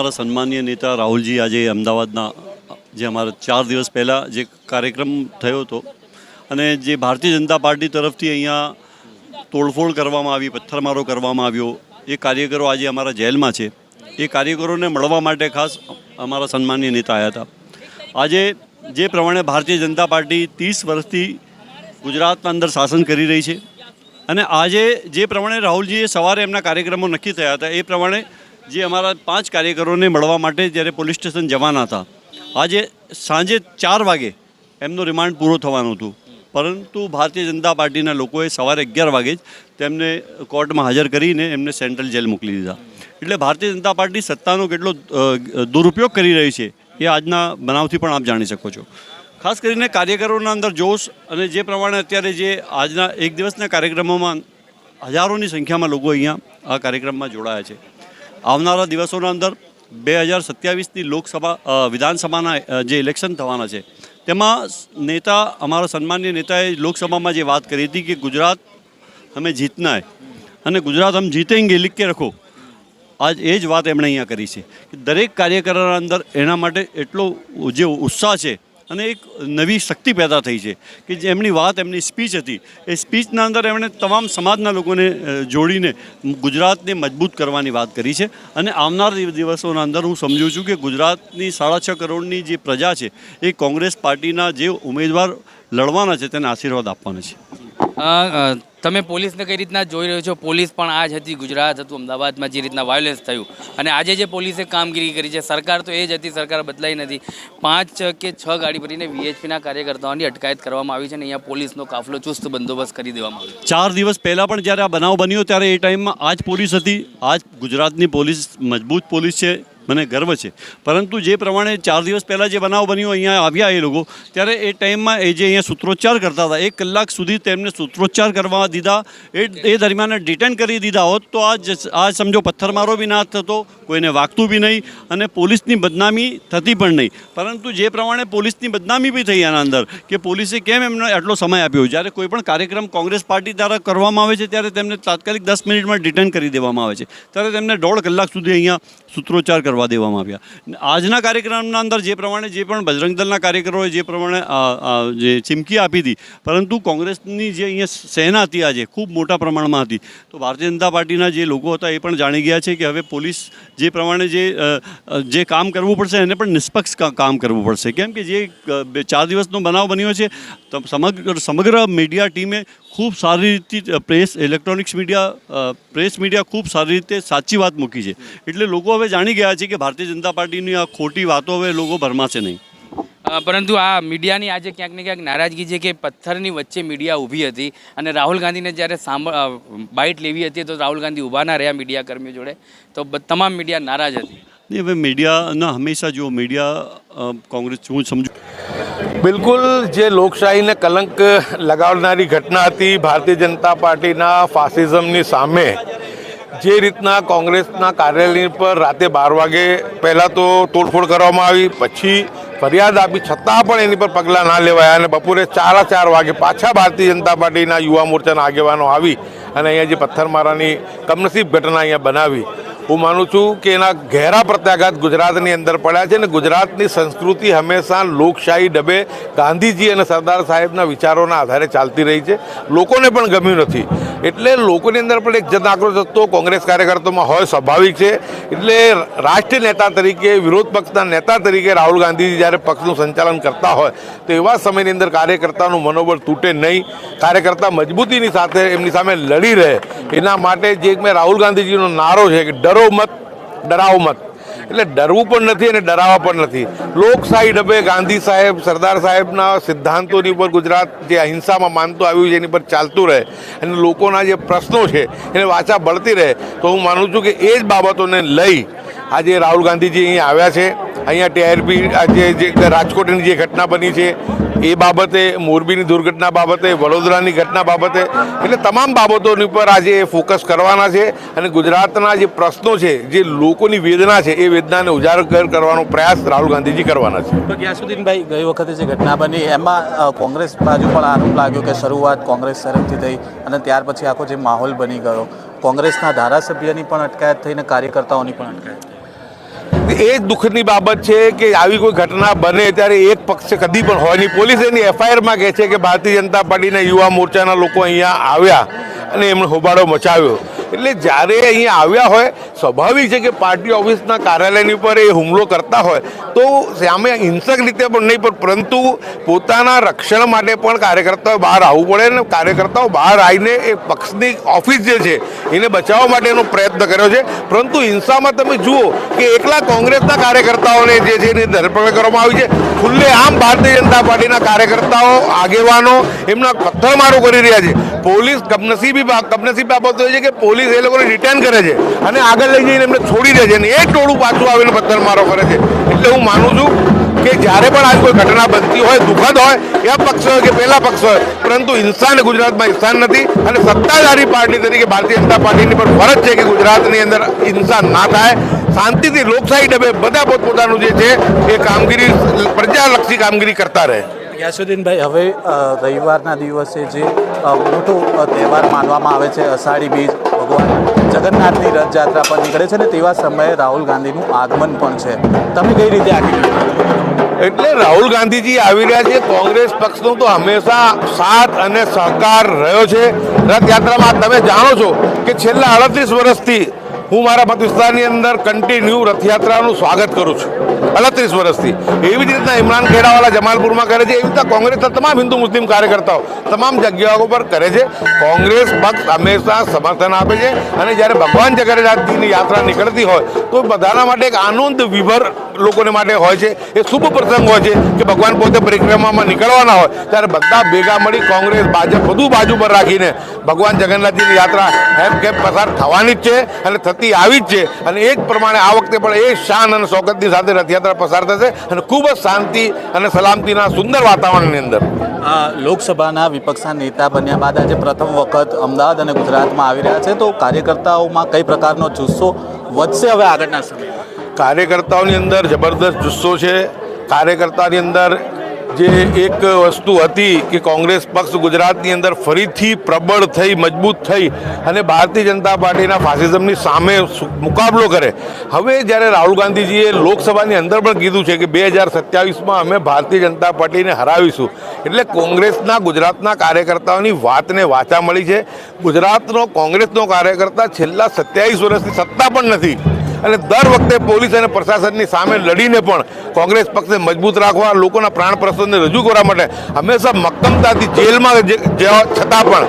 અમારા સન્માનીય નેતા રાહુલજી આજે અમદાવાદના, જે અમારા ચાર દિવસ પહેલાં જે કાર્યક્રમ થયો હતો અને જે ભારતીય જનતા પાર્ટી તરફથી અહીંયા તોડફોડ કરવામાં આવી, પથ્થરમારો કરવામાં આવ્યો, એ કાર્યકરો આજે અમારા જેલમાં છે. એ કાર્યકરોને મળવા માટે ખાસ અમારા સન્માનીય નેતા આવ્યા હતા. આજે જે પ્રમાણે ભારતીય જનતા પાર્ટી ત્રીસ વર્ષથી ગુજરાતના અંદર શાસન કરી રહી છે અને આજે જે પ્રમાણે રાહુલજીએ સવારે એમના કાર્યક્રમો નક્કી થયા હતા, એ પ્રમાણે જે અમારા પાંચ કાર્યકરોને મળવા માટે જ્યારે પોલીસ સ્ટેશન જવાના હતા. આજે સાંજે ચાર વાગે એમનો રિમાન્ડ પૂરો થવાનું હતું. પરંતુ ભારતીય જનતા પાર્ટીના લોકોએ સવારે અગિયાર વાગે જ તેમને કોર્ટમાં હાજર કરીને એમને સેન્ટ્રલ જેલ મોકલી દીધા. એટલે ભારતીય જનતા પાર્ટી સત્તાનો કેટલો દુરુપયોગ કરી રહી છે એ આજના બનાવથી પણ આપ જાણી શકો છો. ખાસ કરીને કાર્યકરોના અંદર જોશ અને જે પ્રમાણે અત્યારે જે આજના એક દિવસના કાર્યક્રમોમાં હજારોની સંખ્યામાં લોકો અહીંયા આ કાર્યક્રમમાં જોડાયા છે. આવનારા દિવસોના અંદર બે હજાર સત્યાવીસની લોકસભા વિધાનસભાના જે ઇલેક્શન થવાના છે, તેમાં નેતા, અમારા સન્માનીય નેતાએ લોકસભામાં જે વાત કરી હતી કે ગુજરાત અમે જીતના હે અને ગુજરાત હમ જીતેંગે, લીખ કે રખો. આજ એ જ વાત એમણે અહીંયા કરી છે કે દરેક કાર્યકરોના અંદર એના માટે એટલો જે ઉત્સાહ છે અને એક નવી શક્તિ પેદા થઈ છે કે જે એમની વાત, એમની સ્પીચ હતી. એ સ્પીચના અંદર એમણે તમામ સમાજના લોકોને જોડીને ગુજરાતને મજબૂત કરવાની વાત કરી છે. અને આવનાર દિવસોના અંદર હું સમજુ છું કે ગુજરાતની સાડા છ કરોડની જે પ્રજા છે, એ કોંગ્રેસ પાર્ટીના જે ઉમેદવાર લડવાના છે, તેને આશીર્વાદ આપવાના છે. તમે પોલીસને કઈ રીતના જોઈ રહ્યો છો? પોલીસ પણ આ જ હતી ગુજરાત, હતું અમદાવાદમાં જે રીતના વાયોલેન્સ થયું. અને આજે જે પોલીસે કામગીરી કરી છે, સરકાર તો એ જ હતી, સરકાર બદલાઈ નથી. પાંચ કે છ ગાડી ભરીને વીએચપીના કાર્યકર્તાઓની અટકાયત કરવામાં આવી છે અને અહીંયા પોલીસનો કાફલો ચુસ્ત બંદોબસ્ત કરી દેવામાં આવ્યો ચાર દિવસ પહેલાં પણ જ્યારે આ બનાવ બન્યો, ત્યારે એ ટાઈમમાં આ જ પોલીસ હતી. આ જ ગુજરાતની પોલીસ મજબૂત પોલીસ છે. મને ગર્વ છે. પરંતુ જે પ્રમાણે ચાર દિવસ પહેલાં જે બનાવ બન્યો, અહીંયા આવ્યા એ લોકો, ત્યારે એ ટાઈમમાં એ જે અહીંયા સૂત્રોચ્ચાર કરતા હતા, એક કલાક સુધી તેમને સૂત્રોચ્ચાર કરવા દીધા. એ એ દરમિયાન ડિટેન કરી દીધા હોત તો આ આ સમજો પથ્થરમારો બી ના થતો, કોઈને વાગતું બી નહીં અને પોલીસની બદનામી થતી પણ નહીં. પરંતુ જે પ્રમાણે પોલીસની બદનામી બી થઈ આના અંદર, કે પોલીસે કેમ એમને આટલો સમય આપ્યો? જ્યારે કોઈ પણ કાર્યક્રમ કોંગ્રેસ પાર્ટી દ્વારા કરવામાં આવે છે, ત્યારે તેમને તાત્કાલિક દસ મિનિટમાં ડિટેન કરી દેવામાં આવે છે. ત્યારે તેમને દોઢ કલાક સુધી અહીંયા સૂત્રોચ્ચાર કરવા દેવામાં આવ્યા. આજના કાર્યક્રમના અંદર જે પ્રમાણે જે પણ બજરંગ દળના કાર્યકરોએ જે પ્રમાણે જે ચીમકી આપી હતી, પરંતુ કોંગ્રેસની જે અહીંયા સેના હતી આજે, ખૂબ મોટા પ્રમાણમાં હતી. તો ભારતીય જનતા પાર્ટીના જે લોકો હતા એ પણ જાણી ગયા છે કે હવે પોલીસ જે પ્રમાણે જે જે કામ કરવું પડશે એને પણ નિષ્પક્ષ કામ કરવું પડશે. કેમ કે જે ચાર દિવસનો બનાવ બન્યો છે, તો સમગ્ર સમગ્ર મીડિયા ટીમે ખૂબ સારી રીતે press electronics media press media ખૂબ સારી રીતે સાચી વાત મૂકી છે. એટલે લોકો હવે જાણી ગયા છે કે ભારતીય જનતા પાર્ટીની આ ખોટી વાતો હવે લોકો ભરમાશે નહીં. પરંતુ આ મીડિયાની આજે ક્યાંક ને ક્યાંક નારાજગી છે કે પથ્થરની વચ્ચે મીડિયા ઊભી હતી અને રાહુલ ગાંધીને જ્યારે સાંભળ બાઇટ લેવી હતી તો રાહુલ ગાંધી ઊભા ના રહ્યા મીડિયા કર્મીઓ જોડે. તો તમામ મીડિયા નારાજ હતી. હવે મીડિયાના હંમેશા જો મીડિયા કોંગ્રેસ હું સમજુ બિલકુલ, જે લોકશાહીને કલંક લગાવનારી ઘટના હતી, ભારતીય જનતા પાર્ટીના ફાસિઝમની સામે, જે રીતના કોંગ્રેસના કાર્યાલય પર રાતે બાર વાગે પહેલાં તો તોડફોડ કરવામાં આવી, પછી ફરિયાદ આપી, છતાં પણ એની પર પગલાં ના લેવાયા અને બપોરે ચાર ચાર વાગે પાછા ભારતીય જનતા પાર્ટીના યુવા મોરચાના આગેવાનો આવી અને અહીંયા જે પથ્થરમારાની કમનસીબ ઘટના અહીંયા બનાવી. હું માનું છું કે એના ઘેરા પ્રત્યાઘાત ગુજરાતની અંદર પડ્યા છે અને ગુજરાતની સંસ્કૃતિ હંમેશા લોકશાહી ડબે ગાંધીજી અને સરદાર સાહેબના વિચારોના આધારે ચાલતી રહી છે. લોકોને પણ ગમ્યું નથી. એટલે લોકોની અંદર પણ એક જનાક્રોશ હતો કોંગ્રેસ કાર્યકર્તામાં હોય, સ્વાભાવિક છે. એટલે રાષ્ટ્રીય નેતા તરીકે, વિરોધ પક્ષના નેતા તરીકે રાહુલ ગાંધીજી જ્યારે પક્ષનું સંચાલન કરતા હોય, તો એવા સમયની અંદર કાર્યકર્તાનું મનોબળ તૂટે નહીં. કાર્યકર્તા મજબૂતીની સાથે એમની સામે લડી રહે. એના માટે જે મેં રાહુલ ગાંધીજીનો નારો છે કે ડરો મત ડરાવો મત એટલે ડરવું પણ નથી અને ડરાવવા પણ નથી. લોકશાહી ડબે ગાંધી સાહેબ, સરદાર સાહેબના સિદ્ધાંતોની ઉપર ગુજરાત જે અહિંસામાં માનતું આવ્યું છે, એની પર ચાલતું રહે. અને લોકોના જે પ્રશ્નો છે, એને વાચા બળતી રહે. તો હું માનું છું કે એ જ બાબતોને લઈ આજે રાહુલ ગાંધીજી અહીં આવ્યા છે. અહીંયા ટીઆરપી આજે જે રાજકોટની જે ઘટના બની છે, એ બાબતે, મોરબીની દુર્ઘટના બાબતે, વડોદરાની ઘટના બાબતે, એટલે તમામ બાબતોની ઉપર આજે ફોકસ કરવાના છે અને ગુજરાતના જે પ્રશ્નો છે, જે લોકોની વેદના છે, એ વેદનાને ઉજાગર કરવાનો પ્રયાસ રાહુલ ગાંધીજી કરવાના છે. તો ગ્યાસુદ્દીનભાઈ ગઈ વખતે જે ઘટના બની, એમાં કોંગ્રેસ બાજુ પણ આરોપ લાગ્યો કે શરૂઆત કોંગ્રેસ તરફથી થઈ અને ત્યાર પછી આખો જે માહોલ બની ગયો. કોંગ્રેસના ધારાસભ્યની પણ અટકાયત થઈને કાર્યકર્તાઓની પણ અટકાયત. એ દુઃખની બાબત છે કે આવી કોઈ ઘટના બને ત્યારે એક પક્ષે કદી પણ હોય નહીં. પોલીસ એની એફઆઈઆરમાં કહે છે કે ભારતીય જનતા પાર્ટીના યુવા મોરચાના લોકો અહીંયા આવ્યા અને એમણે હોબાળો મચાવ્યો. એટલે જ્યારે અહીંયા આવ્યા હોય, સ્વાભાવિક છે કે પાર્ટી ઓફિસના કાર્યાલયની ઉપર એ હુમલો કરતા હોય, તો સામે હિંસક રીતે પણ નહીં, પણ પરંતુ પોતાના રક્ષણ માટે પણ કાર્યકર્તાઓ બહાર આવવું પડે અને કાર્યકર્તાઓ બહાર આવીને એ પક્ષની ઓફિસ જે છે, એને બચાવવા માટેનો પ્રયત્ન કર્યો છે. પરંતુ હિંસામાં તમે જુઓ કે એકલા કોંગ્રેસના કાર્યકર્તાઓને જે છે એની ધરપકડ કરવામાં આવી છે. ખુલ્લે આમ ભારતીય જનતા પાર્ટીના કાર્યકર્તાઓ આગેવાનો એમના પથ્થરમારો કરી રહ્યા છે. પોલીસ કમનસીબી કમનસીબ બાબત હોય છે કે પોલીસ એ લોકોને રિટર્ન કરે છે અને આગળ લઈ જઈને એમને છોડી દે છે અને એ ટોળું પાછું આવીને પથ્થરમારો કરે છે. એટલે હું માનું છું કે જ્યારે પણ આજ કોઈ ઘટના બનતી હોય, દુઃખદ હોય, એ પક્ષ હોય કે પહેલા પક્ષ હોય, પરંતુ હિંસાને ગુજરાતમાં સ્થાન નથી અને સત્તાધારી પાર્ટી તરીકે ભારતીય જનતા પાર્ટીની પણ ફરજ છે કે ગુજરાતની અંદર હિંસા ના થાય. શાંતિથી લોકશાહી ડબે બધા પોતપોતાનું જે છે એ કામગીરી, પ્રજાલક્ષી કામગીરી કરતા રહે. યાસુદ્દીનભાઈ હવે રવિવારના દિવસે જે મોટો તહેવાર માનવામાં આવે છે, અષાઢી બીજ, ભગવાન જગન્નાથની રથયાત્રા પણ નીકળે છે ને તેવા સમયે રાહુલ ગાંધીનું આગમન પણ છે. તમે કઈ રીતે આગળ એટલે રાહુલ ગાંધીજી આવી રહ્યા છે, કોંગ્રેસ પક્ષનો તો હંમેશા સાથ અને સહકાર રહ્યો છે. રથયાત્રામાં તમે જાણો છો કે છેલ્લા અડત્રીસ વર્ષથી હું મારા મત વિસ્તારની અંદર કન્ટિન્યુ રથયાત્રાનું સ્વાગત કરું છું. અડત્રીસ વર્ષથી. એવી જ રીતના ઇમરાન ખેડાવાલા જમાલપુરમાં કરે છે. એવી રીતના કોંગ્રેસના તમામ હિન્દુ મુસ્લિમ કાર્યકર્તાઓ તમામ જગ્યાઓ પર કરે છે. કોંગ્રેસ પક્ષ હંમેશા સમર્થન આપે છે. અને જ્યારે ભગવાન જગન્નાથજીની યાત્રા નીકળતી હોય તો બધાના માટે એક આનંદ વિભર લોકોને માટે હોય છે, એ શુભ પ્રસંગ હોય છે કે ભગવાન પોતે પરિક્રમામાં નીકળવાના હોય, ત્યારે બધા ભેગા મળી કોંગ્રેસ, ભાજપ બધું બાજુ પર રાખીને ભગવાન જગન્નાથજીની યાત્રા હેમ કેમ પસાર થવાની જ છે અને થતી આવી જ છે. અને એ જ પ્રમાણે આ વખતે પણ એ શાન અને શોકતની સાથે રથયાત્રા પસાર થશે અને ખૂબ જ શાંતિ અને સલામતીના સુંદર વાતાવરણની અંદર. લોકસભાના વિપક્ષના નેતા બન્યા બાદ આજે પ્રથમ વખત અમદાવાદ અને ગુજરાતમાં આવી રહ્યા છે. તો કાર્યકર્તાઓમાં કઈ પ્રકારનો જુસ્સો વધશે હવે આગળના સમયમાં? કાર્યકર્તાઓની અંદર જબરદસ્ત જુસ્સો છે. કાર્યકર્તાની અંદર જે એક વસ્તુ હતી કે કોંગ્રેસ પક્ષ ગુજરાતની અંદર ફરીથી પ્રબળ થઈ, મજબૂત થઈ અને ભારતીય જનતા પાર્ટીના ફાસિઝમની સામે મુકાબલો કરે. હવે જ્યારે રાહુલ ગાંધીજીએ લોકસભાની અંદર પણ કીધું છે કે બે હજાર સત્યાવીસમાં અમે ભારતીય જનતા પાર્ટીને હરાવીશું. એટલે કોંગ્રેસના, ગુજરાતના કાર્યકર્તાઓની વાતને વાચા મળી છે. ગુજરાતનો, કોંગ્રેસનો કાર્યકર્તા છેલ્લા સત્યાવીસ વર્ષથી સત્તા પણ નથી. અને દર વખતે પોલીસ અને પ્રશાસનની સામે લડીને પણ કોંગ્રેસ પક્ષને મજબૂત રાખવા લોકોના પ્રાણ પ્રસંગને રજૂ કરવા માટે હંમેશા મક્કમતાથી જેલમાં જવા છતાં પણ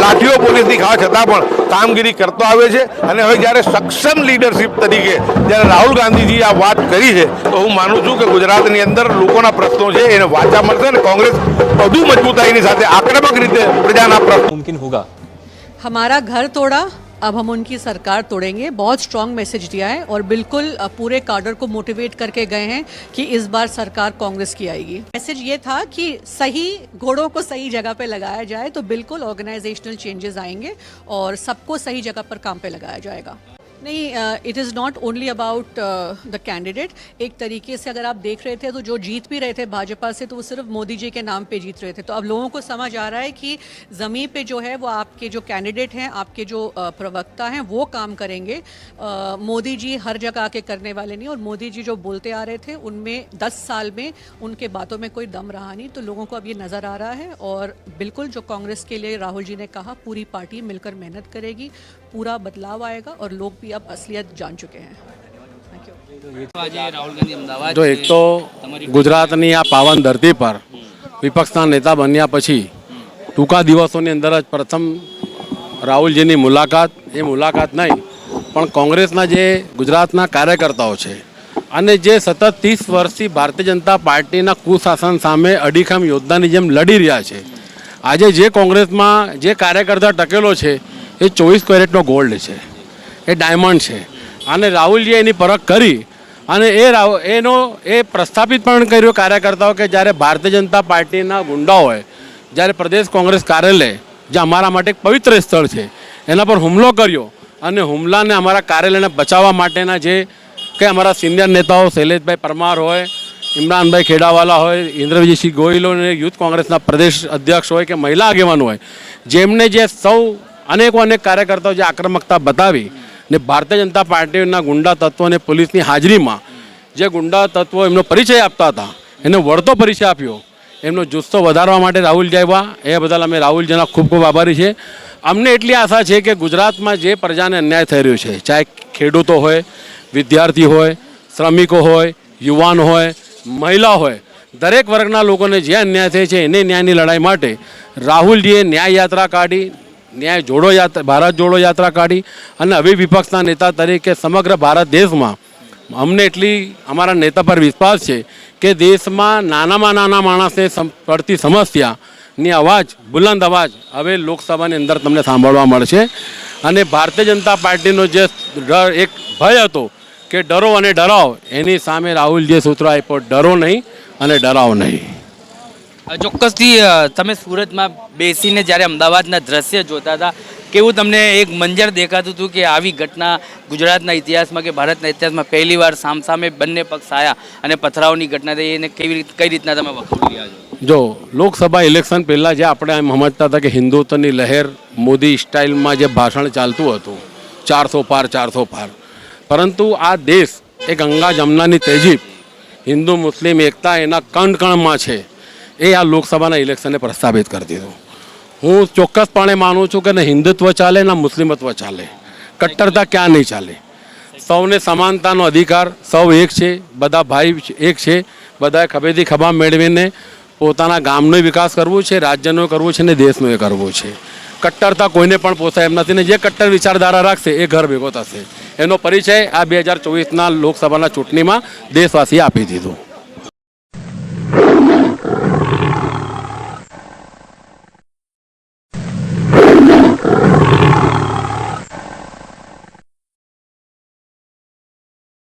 લાઠીઓ પોલીસની ખાવા છતાં પણ કામગીરી કરતો આવે છે. અને હવે જ્યારે સક્ષમ લીડરશિપ તરીકે જ્યારે રાહુલ ગાંધીજી આ વાત કરી છે તો હું માનું છું કે ગુજરાતની અંદર લોકોના પ્રશ્નો છે એને વાચા મળશે અને કોંગ્રેસ વધુ મજબૂતાઈની સાથે આક્રમક રીતે પ્રજાના પ્રશ્ન હમારા ઘર તોડા अब हम उनकी सरकार तोड़ेंगे। बहुत स्ट्रांग मैसेज दिया है और बिल्कुल पूरे कार्डर को मोटिवेट करके गए हैं कि इस बार सरकार कांग्रेस की आएगी। मैसेज ये था कि सही घोड़ों को सही जगह पे लगाया जाए तो बिल्कुल ऑर्गेनाइजेशनल चेंजेस आएँगे और सबको सही जगह पर काम पे लगाया जाएगा। नहीं it is not only about the candidate एक तरीके से अगर आप देख रहे थे तो जो जीत भी रहे थे भाजपा से तो वो सिर्फ़ मोदी जी के नाम पे जीत रहे थे। तो अब लोगों को समझ आ रहा है कि ज़मीन पे जो है वो आपके जो कैंडिडेट हैं आपके जो प्रवक्ता हैं वो काम करेंगे। अ, मोदी जी हर जगह आके करने वाले नहीं और मोदी जी जो बोलते आ रहे थे उनमें दस साल में उनके बातों में कोई दम रहा नहीं। तो लोगों को अब ये नज़र आ रहा है और बिल्कुल जो कांग्रेस के लिए राहुल जी ने कहा पूरी पार्टी मिलकर मेहनत करेगी। पूरा बदलाव आएगा और लोग भी अब असलियत जान चुके हैं थैंक यू આજે રાહુલ ગાંધી અમદાવાદ જો છે. એક તો તમારી ગુજરાતની આ પાવન ધરતી પર વિપક્ષના નેતા બન્યા પછી ટૂંકા દિવસોની અંદર જ પ્રથમ રાહુલજીની મુલાકાત એ મુલાકાત નહીં પણ કોંગ્રેસના જે ગુજરાતના કાર્યકર્તાઓ છે અને જે સતત ત્રીસ વર્ષથી ભારતીય જનતા પાર્ટીના કુશાસન સામે અડીખમ યોદ્ધાની જેમ લડી રહ્યા છે આજે જે કોંગ્રેસમાં જે કાર્યકર્તા ટકેલો છે એ ચોવીસ કેરેટનો ગોલ્ડ છે. એ ડાયમંડ છે. અને રાહુલજીએ એની પરખ કરી અને એ રાવ એનો, એ પ્રસ્થાપિત પણ કર્યો કાર્યકર્તાઓ કે જ્યારે ભારતીય જનતા પાર્ટીના ગુંડાઓએ જ્યારે પ્રદેશ કોંગ્રેસ કાર્યાલય, જે અમારા માટે એક પવિત્ર સ્થળ છે, એના પર હુમલો કર્યો અને હુમલાને અમારા કાર્યાલયને બચાવવા માટેના જે કે અમારા સિનિયર નેતાઓ શૈલેષભાઈ પરમાર હોય, ઇમરાનભાઈ ખેડાવાલા હોય ઇન્દ્રજીસિંહ ગોહિલ અને યુથ કોંગ્રેસના પ્રદેશ અધ્યક્ષ હોય કે મહિલા આગેવાન હોય, જેમને જે સૌ અનેકો અનેક કાર્યકર્તાઓ જે આક્રમકતા બતાવી ને ભારતીય જનતા પાર્ટીના ગુંડા તત્વો અને પોલીસની હાજરીમાં જે ગુંડા તત્વો એમનો પરિચય આપતા હતા, એને વળતો પરિચય આપ્યો. એમનો જુસ્સો વધારવા માટે રાહુલ આવ્યા, એ બદલ અમે રાહુલજીના ખૂબ ખૂબ આભારી છે અમને એટલી આશા છે કે ગુજરાતમાં જે પ્રજાને અન્યાય થઈ રહ્યો છે, ચાહે ખેડૂતો હોય, વિદ્યાર્થી હોય, શ્રમિકો હોય, યુવાન હોય, મહિલા હોય, દરેક વર્ગના લોકોને જે અન્યાય થાય છે, એને ન્યાયની લડાઈ માટે રાહુલજીએ ન્યાય યાત્રા કાઢી ન્યાય જોડો યાત્રા, ભારત જોડો યાત્રા કાઢી અને હવે વિપક્ષના નેતા તરીકે સમગ્ર ભારત દેશમાં અમને એટલી અમારા નેતા પર વિશ્વાસ છે કે દેશમાં નાનામાં નાના માણસને પડતી સમસ્યાની અવાજ, બુલંદ અવાજ હવે લોકસભાની અંદર તમને સાંભળવા મળશે. અને ભારતીય જનતા પાર્ટીનો જે ડર, એક ભય હતો કે ડરો અને ડરાવ, એની સામે રાહુલ જે સૂત્ર આપ્યો, ડરો નહીં અને ડરાવો નહીં. ચોક્કસથી તમે સુરતમાં બેસીને જ્યારે અમદાવાદના દ્રશ્ય જોતા હતા, કેવું તમને એક મંજર દેખાતું હતું કે આવી ઘટના ગુજરાતના ઇતિહાસમાં કે ભારતના ઇતિહાસમાં પહેલીવાર સામસામે બંને પક્ષ આવ્યા અને પથરાવની ઘટના થઈ એને કેવી રીત, કઈ રીતના તમે વખોડી રહ્યા છો? જો, લોકસભા ઇલેક્શન પહેલાં જે આપણે એમ સમજતા હતા કે હિન્દુત્વની લહેર મોદી સ્ટાઇલમાં જે ભાષણ ચાલતું હતું, ચારસો પાર ચારસો પાર. પરંતુ આ દેશ એ ગંગા જમનાની તેજીબ હિન્દુ, મુસ્લિમ, એકતા એના કણ કણમાં છે. એ આ લોકસભાના ઇલેક્શને પ્રસ્થાપિત કરી દીધું. હું ચોક્કસપણે માનું છું કે ને હિન્દુત્વ ચાલે ના મુસ્લિમત્વ ચાલે. કટ્ટરતા ક્યાં નહીં ચાલે? સૌને સમાનતાનો અધિકાર, સૌ એક છે, બધા ભાઈ એક છે, બધાએ ખભેથી ખભા મેળવીને પોતાના ગામનો વિકાસ કરવો છે, રાજ્યનો કરવો છે ને દેશનો એ કરવો છે. કટ્ટરતા કોઈને પણ પોસાય એમ નથી ને જે કટ્ટર વિચારધારા રાખશે એ ઘર ભેગો થશે. એનો પરિચય આ બે હજાર ચોવીસના લોકસભાના ચૂંટણીમાં દેશવાસીએ આપી દીધો.